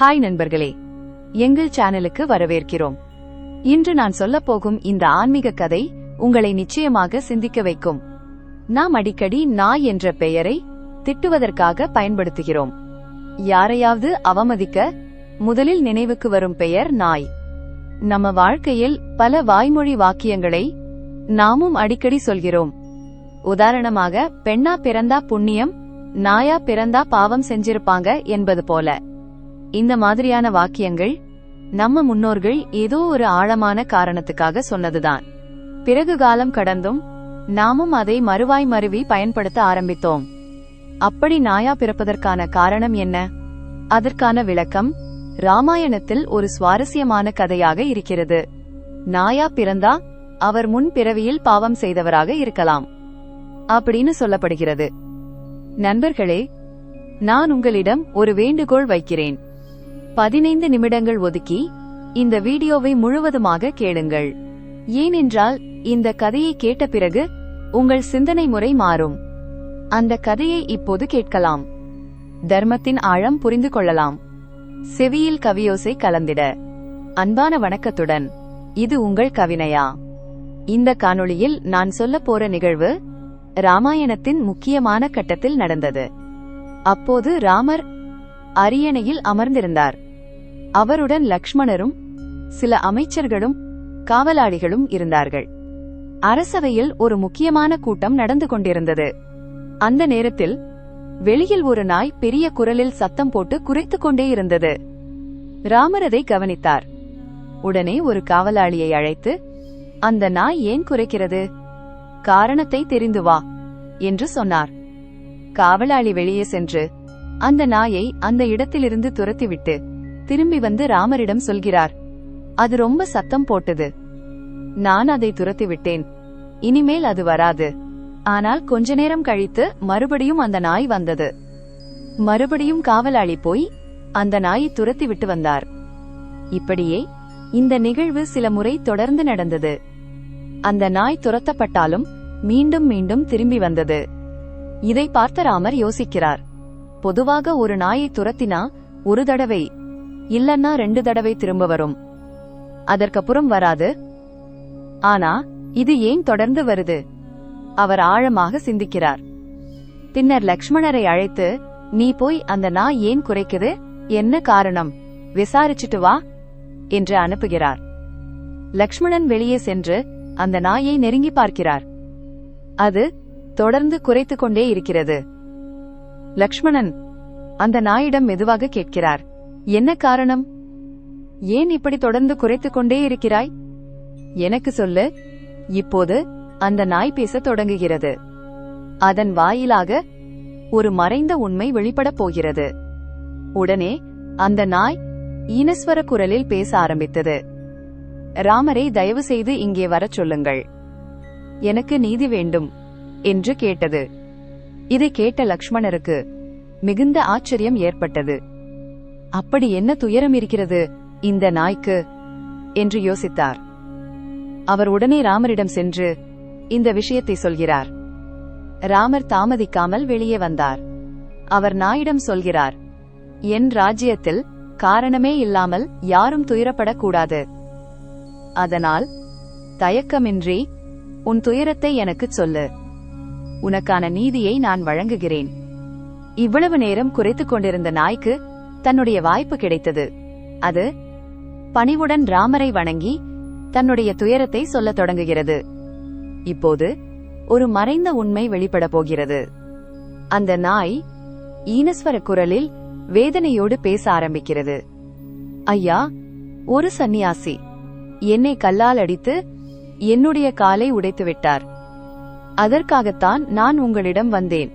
Hi நண்பர்களே. எங்கள் சேனலுக்கு வரவேற்கிறோம். இன்று நான் சொல்லப்போகும் இந்த ஆன்மீக கதை உங்களை நிச்சயமாக சிந்திக்க வைக்கும். நாம் அடிக்கடி நாய் என்ற பெயரை திட்டுவதற்காக பயன்படுத்துகிறோம். யாரையாவது அவமதிக்க முதலில் நினைவுக்கு வரும் பெயர் நாய். நம்ம வாழ்க்கையில் பல வாய்மொழி வாக்கியங்களை நாமும் அடிக்கடி சொல்கிறோம். உதாரணமாக பெண்ணா பிறந்தா புண்ணியம் நாயா பிறந்தா பாவம் செஞ்சிருப்பாங்க என்பது போல. இந்த மாதிரியான வாக்கியங்கள் நம்ம முன்னோர்கள் ஏதோ ஒரு ஆழமான காரணத்துக்காக சொன்னதுதான். பிறகு காலம் கடந்தும் நாமும் அதை மறுவாய் மருவி பயன்படுத்த ஆரம்பித்தோம். அப்படி நாயா பிறப்பதற்கான காரணம் என்ன? அதற்கான விளக்கம் ராமாயணத்தில் ஒரு சுவாரஸ்யமான கதையாக இருக்கிறது. நாயா பிறந்தா அவர் முன் பிறவியில் பாவம் செய்தவராக இருக்கலாம். அப்படின்னு சொல்லப்படுகிறது. நண்பர்களே நான் உங்களிடம் ஒரு வேண்டுகோள் வைக்கிறேன். பதினைந்து நிமிடங்கள் ஒதுக்கி இந்த வீடியோவை முழுவதுமாக கேளுங்கள். ஏனென்றால் இந்த கதையை கேட்ட பிறகு உங்கள் சிந்தனை முறை மாறும். அந்த கதையை இப்போது கேட்கலாம். தர்மத்தின் ஆழம் புரிந்து கொள்ளலாம். செவியில் கவியோசை கலந்திட. அன்பான வணக்கத்துடன் இது உங்கள் கவினையா இந்த காணொளியில் நான் சொல்ல போற நிகழ்வு ராமாயணத்தின் முக்கியமான கட்டத்தில் நடந்தது. அப்போது ராமர் அரியணையில் அமர்ந்திருந்தார். அவருடன் லக்ஷ்மணரும் சில அமைச்சர்களும் காவலாளிகளும் இருந்தார்கள். அரசவையில் ஒரு முக்கியமான கூட்டம் நடந்து கொண்டிருந்தது. அந்த நேரத்தில் வெளியில் ஒரு நாய் பெரிய குரலில் சத்தம் போட்டு குறைத்துக் கொண்டே இருந்தது. ராமர் அதை கவனித்தார். உடனே ஒரு காவலாளியை அழைத்து அந்த நாய் ஏன் குறைக்கிறது? காரணத்தை தெரிந்து வா என்று சொன்னார். காவலாளி வெளியே சென்று அந்த நாயை அந்த இடத்திலிருந்து துரத்திவிட்டு திரும்பி வந்து ராமரிடம் சொல்கிறார். அது ரொம்ப சத்தம் போட்டது. நான் அதை துரத்தி விட்டேன். இனிமேல் அது வராது. ஆனால் கொஞ்ச நேரம் கழித்து மறுபடியும் அந்த நாய் வந்தது. மறுபடியும் காவலாளி போய் அந்த நாயை துரத்தி விட்டு வந்தார். இப்படியே இந்த நிகழ்வு சில முறை தொடர்ந்து நடந்தது. அந்த நாய் துரத்தப்பட்டாலும் மீண்டும் மீண்டும் திரும்பி வந்தது. இதை பார்த்த ராமர் யோசிக்கிறார். பொதுவாக ஒரு நாயை துரத்தினா ஒரு தடவை இல்லன்னா ரெண்டு தடவை திரும்ப வரும். அதற்கப்புறம் வராது. ஆனா இது ஏன் தொடர்ந்து வருது? அவர் ஆழமாக சிந்திக்கிறார். பின்னர் லக்ஷ்மணரை அழைத்து நீ போய் அந்த நாய் ஏன் குறைக்குது? என்ன காரணம்? விசாரிச்சுட்டு வா என்று அனுப்புகிறார். லக்ஷ்மணன் வெளியே சென்று அந்த நாயை நெருங்கி பார்க்கிறார். அது தொடர்ந்து குறைத்துக் கொண்டே இருக்கிறது. லக்ஷ்மணன் அந்த நாயிடம் மெதுவாக கேட்கிறார். என்ன காரணம்? ஏன் இப்படி தொடர்ந்து குறைத்துக் கொண்டே இருக்கிறாய்? எனக்கு சொல்லு. இப்போது அந்த நாய் பேசத் தொடங்குகிறது. அதன் வாயிலாக ஒரு மறைந்த உண்மை வெளிப்படப் போகிறது. உடனே அந்த நாய் ஈனஸ்வர குரலில் பேச ஆரம்பித்தது. ராமரை தயவு செய்து இங்கே வரச் சொல்லுங்கள். எனக்கு நீதி வேண்டும் என்று கேட்டது. இதை கேட்ட லக்ஷ்மணருக்கு மிகுந்த ஆச்சரியம் ஏற்பட்டது. அப்படி என்ன துயரம் இருக்கிறது? இந்த நாய்க்கு? என்று யோசித்தார். அவர் உடனே ராமரிடம் சென்று இந்த விஷயத்தை சொல்கிறார். ராமர் தாமதிக்காமல் வெளியே வந்தார். அவர் நாயிடம் சொல்கிறார் என் ராஜ்யத்தில் காரணமே இல்லாமல் யாரும் துயரப்படக்கூடாது. அதனால் தயக்கமின்றி உன் துயரத்தை எனக்குச் சொல்லு. உனக்கான நீதியை நான் வழங்குகிறேன். இவ்வளவு நேரம் குறைத்துக் கொண்டிருந்த நாய்க்கு தன்னுடைய வாய்ப்பு கிடைத்தது. அது பணிவுடன் ராமரை வணங்கி தன்னுடைய துயரத்தை சொல்லத் தொடங்குகிறது. இப்போது ஒரு மறைந்த உண்மை வெளிப்பட போகிறது. அந்த நாய் ஈனஸ்வர குரலில் வேதனையோடு பேச ஆரம்பிக்கிறது. ஐயா ஒரு சந்நியாசி. என்னை கல்லால் அடித்து என்னுடைய காலை உடைத்து விட்டார். அதற்காகத்தான் நான் உங்களிடம் வந்தேன்.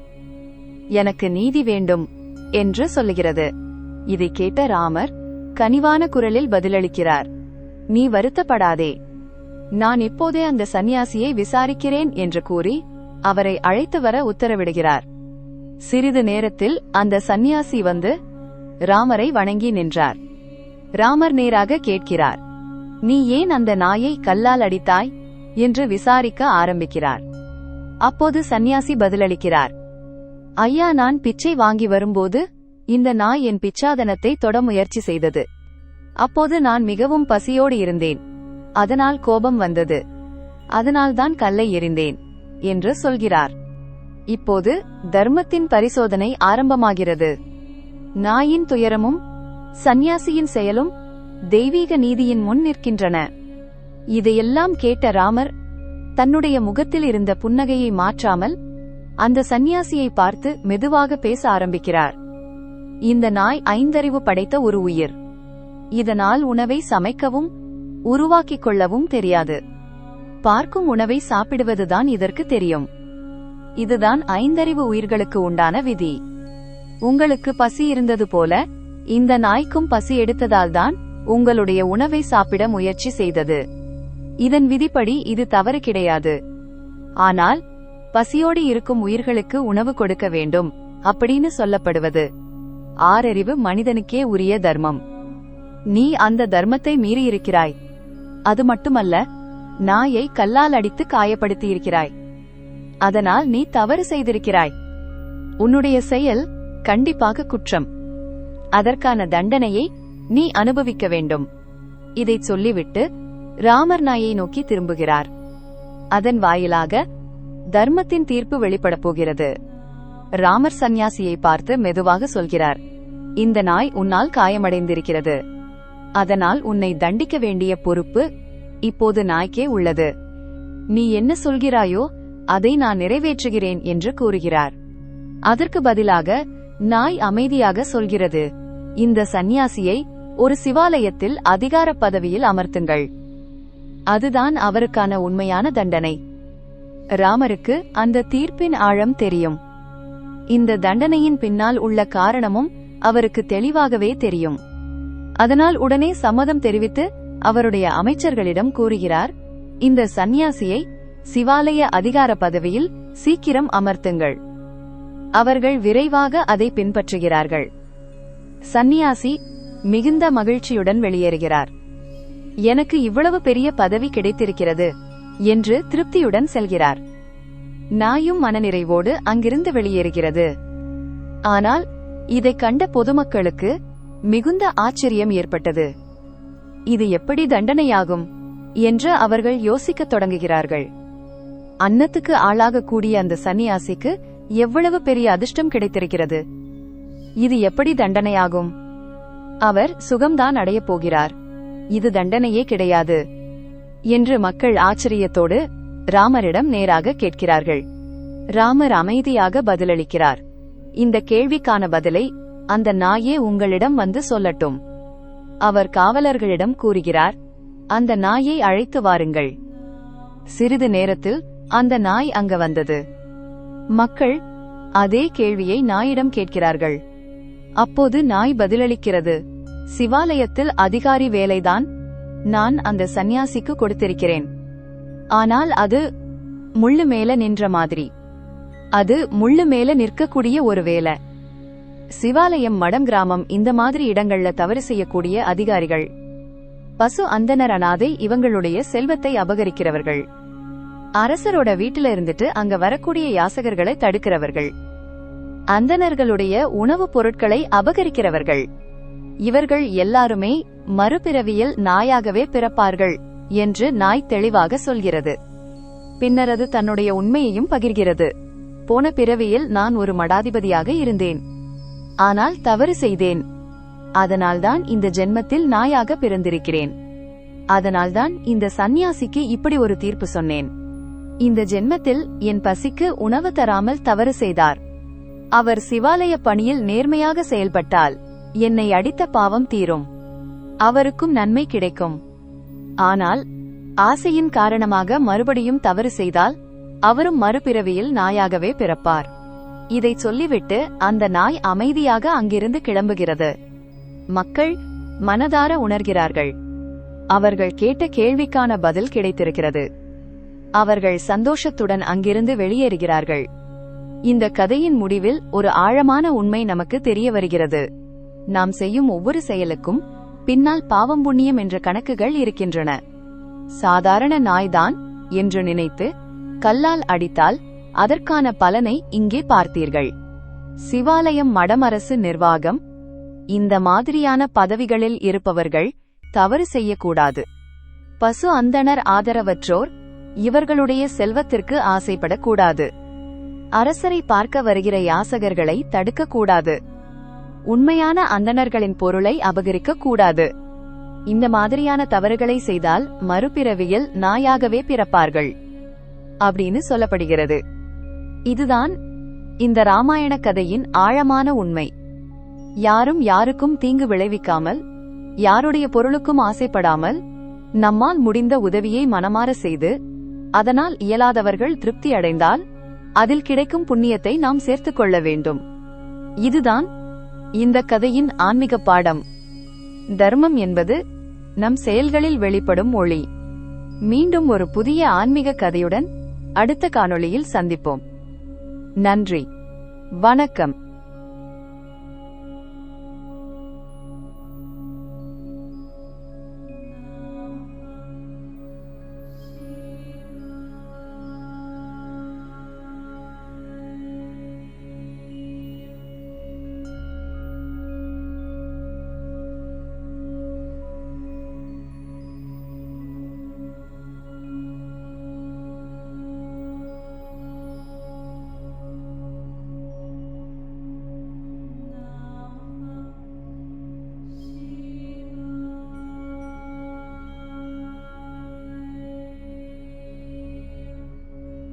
எனக்கு நீதி வேண்டும் என்று சொல்லுகிறது. இதை கேட்ட ராமர் கனிவான குரலில் பதிலளிக்கிறார் நீ வருத்தப்படாதே. நான் இப்போதே அந்த சந்நியாசியை விசாரிக்கிறேன் என்று கூறி அவரை அழைத்து வர உத்தரவிடுகிறார். சிறிது நேரத்தில் அந்த சந்நியாசி வந்து ராமரை வணங்கி நின்றார். ராமர் நேராக கேட்கிறார் நீ ஏன் அந்த நாயை கல்லால் அடித்தாய்? என்று விசாரிக்க ஆரம்பிக்கிறார். அப்போது சந்நியாசி பதிலளிக்கிறார் ஐயா நான் பிச்சை வாங்கி வரும்போது இந்த நாய் என் பிச்சாதனத்தை தொட முயற்சி செய்தது. அப்போது நான் மிகவும் பசியோடு இருந்தேன். அதனால் கோபம் வந்தது. அதனால்தான் கல்லை எறிந்தேன் என்று சொல்கிறார். இப்போது தர்மத்தின் பரிசோதனை ஆரம்பமாகிறது. நாயின் துயரமும் சந்நியாசியின் செயலும் தெய்வீக நீதியின் முன் நிற்கின்றன. இதையெல்லாம் கேட்ட ராமர் தன்னுடைய முகத்தில் இருந்த புன்னகையை மாற்றாமல் அந்த சந்நியாசியை பார்த்து மெதுவாக பேச ஆரம்பிக்கிறார். இந்த நாய் ஐந்தறிவு படைத்த ஒரு உயிர். இதனால் உணவை சமைக்கவும் உருவாக்கிக் கொள்ளவும் தெரியாது. பார்க்கும் உணவை சாப்பிடுவதுதான் இதற்கு தெரியும். இதுதான் ஐந்தறிவு உயிர்களுக்கு உண்டான விதி. உங்களுக்கு பசி இருந்தது போல இந்த நாய்க்கும் பசி எடுத்ததால்தான் உங்களுடைய உணவை சாப்பிட முயற்சி செய்தது. இதன் விதிப்படி இது தவறு கிடையாது. ஆனால் பசியோடு இருக்கும் உயிர்களுக்கு உணவு கொடுக்க வேண்டும் அப்படின்னு சொல்லப்படுவது. ஆறறிவு மனிதனுக்கே உரிய தர்மம். நீ அந்த தர்மத்தை மீறியிருக்கிறாய். அது மட்டுமல்ல நாயை கல்லால் அடித்து காயப்படுத்தியிருக்கிறாய். அதனால் நீ தவறு செய்திருக்கிறாய். உன்னுடைய செயல் கண்டிப்பாக குற்றம். அதற்கான தண்டனையை நீ அனுபவிக்க வேண்டும். இதைச் சொல்லிவிட்டு ராமர் நாயை நோக்கி திரும்புகிறார். அதன் வாயிலாக தர்மத்தின் தீர்ப்பு வெளிப்படப் போகிறது. ராமர் சந்நியாசியை பார்த்து மெதுவாக சொல்கிறார் இந்த நாய் உன்னால் காயமடைந்திருக்கிறது. அதனால் உன்னை தண்டிக்க வேண்டிய பொறுப்பு இப்போது நாய்க்கே உள்ளது. நீ என்ன சொல்கிறாயோ அதை நான் நிறைவேற்றுகிறேன் என்று கூறுகிறார். அதற்கு பதிலாக நாய் அமைதியாக சொல்கிறது. இந்த சந்நியாசியை ஒரு சிவாலயத்தில் அதிகார பதவியில் அமர்த்துங்கள். அதுதான் அவருக்கான உண்மையான தண்டனை. ராமருக்கு அந்த தீர்ப்பின் ஆழம் தெரியும். இந்த தண்டனையின் பின்னால் உள்ள காரணமும் அவருக்கு தெளிவாகவே தெரியும். அதனால் உடனே சம்மதம் தெரிவித்து அவருடைய அமைச்சர்களிடம் கூறுகிறார் இந்த சந்நியாசியை சிவாலய அதிகார பதவியில் சீக்கிரம் அமர்த்துங்கள். அவர்கள் விரைவாக அதை பின்பற்றுகிறார்கள். சந்நியாசி மிகுந்த மகிழ்ச்சியுடன் வெளியேறுகிறார். எனக்கு இவ்வளவு பெரிய பதவி கிடைத்திருக்கிறது என்று திருப்தியுடன் செல்கிறார். நாயும் மனநிறைவோடு அங்கிருந்து வெளியேறுகிறது. ஆனால் இதை கண்ட பொதுமக்களுக்கு மிகுந்த ஆச்சரியம் ஏற்பட்டது. இது எப்படி தண்டனையாகும் என்று அவர்கள் யோசிக்கத் தொடங்குகிறார்கள். அன்னத்துக்கு ஆளாகக்கூடிய அந்த சன்னியாசிக்கு எவ்வளவு பெரிய அதிர்ஷ்டம் கிடைத்திருக்கிறது. இது எப்படி தண்டனையாகும்? அவர் சுகம்தான் அடையப் போகிறார். இது தண்டனையே கிடையாது என்று மக்கள் ஆச்சரியத்தோடு ராமரிடம் நேராக கேட்கிறார்கள். ராமர் அமைதியாக பதிலளிக்கிறார். இந்த கேள்விக்கான பதிலை அந்த நாயே உங்களிடம் வந்து சொல்லட்டும். அவர் காவலர்களிடம் கூறுகிறார் அந்த நாயை அழைத்து வாருங்கள். சிறிது நேரத்தில் அந்த நாய் அங்க வந்தது. மக்கள் அதே கேள்வியை நாயிடம் கேட்கிறார்கள். அப்போது நாய் பதிலளிக்கிறது சிவாலயத்தில் அதிகாரி வேலைதான் நான் அந்த சந்நியாசிக்கு கொடுத்திருக்கிறேன். ஆனால் அது முள்ளு மேல நின்ற மாதிரி. அது முள்ளு மேல நிற்கக்கூடிய ஒரு வேலை. சிவாலயம் மடம் கிராமம் இந்த மாதிரி இடங்கள்ல தவறு செய்யக்கூடிய அதிகாரிகள். பசு அந்தனர் அனாதை இவங்களுடைய செல்வத்தை அபகரிக்கிறவர்கள். அரசரோட வீட்டுல இருந்துட்டு அங்க வரக்கூடிய யாசகர்களை தடுக்கிறவர்கள். அந்தணர்களுடைய உணவுப் பொருட்களை அபகரிக்கிறவர்கள். இவர்கள் எல்லாருமே மறுபிறவியில் நாயாகவே பிறப்பார்கள். என்று நாய் தெளிவாக சொல்கிறது. பின்னர் அது தன்னுடைய உண்மையையும் பகிர்கிறது. போன பிறவியில் நான் ஒரு மடாதிபதியாக இருந்தேன். ஆனால் தவறு செய்தேன். அதனால்தான் இந்த ஜென்மத்தில் நாயாக பிறந்திருக்கிறேன். அதனால்தான் இந்த சந்நியாசிக்கு இப்படி ஒரு தீர்ப்பு சொன்னேன். இந்த ஜென்மத்தில் என் பசிக்கு உணவு தராமல் தவறு செய்தார். அவர் சிவாலய பணியில் நேர்மையாக செயல்பட்டால் என்னை அடித்த பாவம் தீரும். அவருக்கும் நன்மை கிடைக்கும். ஆனால் ஆசையின் காரணமாக மறுபடியும் தவறு செய்தால் அவரும் மறுபிறவியில் நாயாகவே பிறப்பார். இதை சொல்லிவிட்டு அந்த நாய் அமைதியாக அங்கிருந்து கிளம்புகிறது. மக்கள் மனதார உணர்கிறார்கள். அவர்கள் கேட்ட கேள்விக்கான பதில் கிடைத்திருக்கிறது. அவர்கள் சந்தோஷத்துடன் அங்கிருந்து வெளியேறுகிறார்கள். இந்த கதையின் முடிவில் ஒரு ஆழமான உண்மை நமக்கு தெரிய வருகிறது. நாம் செய்யும் ஒவ்வொரு செயலுக்கும் பின்னால் பாவம் புண்ணியம் என்ற கணக்குகள் இருக்கின்றன. சாதாரண நாய்தான் என்று நினைத்து கல்லால் அடித்தால் அதற்கான பலனை இங்கே பார்த்தீர்கள். சிவாலயம் மடமரசு நிர்வாகம் இந்த மாதிரியான பதவிகளில் இருப்பவர்கள் தவறு செய்யக்கூடாது. பசு அந்தணர் ஆதரவற்றோர் இவர்களுடைய செல்வத்திற்கு ஆசைப்படக்கூடாது. அரசரை பார்க்க வருகிற யாசகர்களை தடுக்கக்கூடாது. உண்மையான அந்தணர்களின் பொருளை அபகரிக்க கூடாது இந்த மாதிரியான தவறுகளை செய்தால் மறுபிறவியில் நாயாகவே பிறப்பார்கள். அப்படின்னு சொல்லப்படுகிறது. இதுதான் இந்த ராமாயண கதையின் ஆழமான உண்மை. யாரும் யாருக்கும் தீங்கு விளைவிக்காமல் யாருடைய பொருளுக்கும் ஆசைப்படாமல் நம்மால் முடிந்த உதவியை மனமாற செய்து அதனால் இயலாதவர்கள் திருப்தி அடைந்தால் அதில் கிடைக்கும் புண்ணியத்தை நாம் சேர்த்துக் கொள்ள வேண்டும். இதுதான் இந்த கதையின் ஆன்மீக பாடம். தர்மம் என்பது நம் செயல்களில் வெளிப்படும் ஒளி. மீண்டும் ஒரு புதிய ஆன்மீக கதையுடன் அடுத்த காணொளியில் சந்திப்போம். நன்றி. வணக்கம்.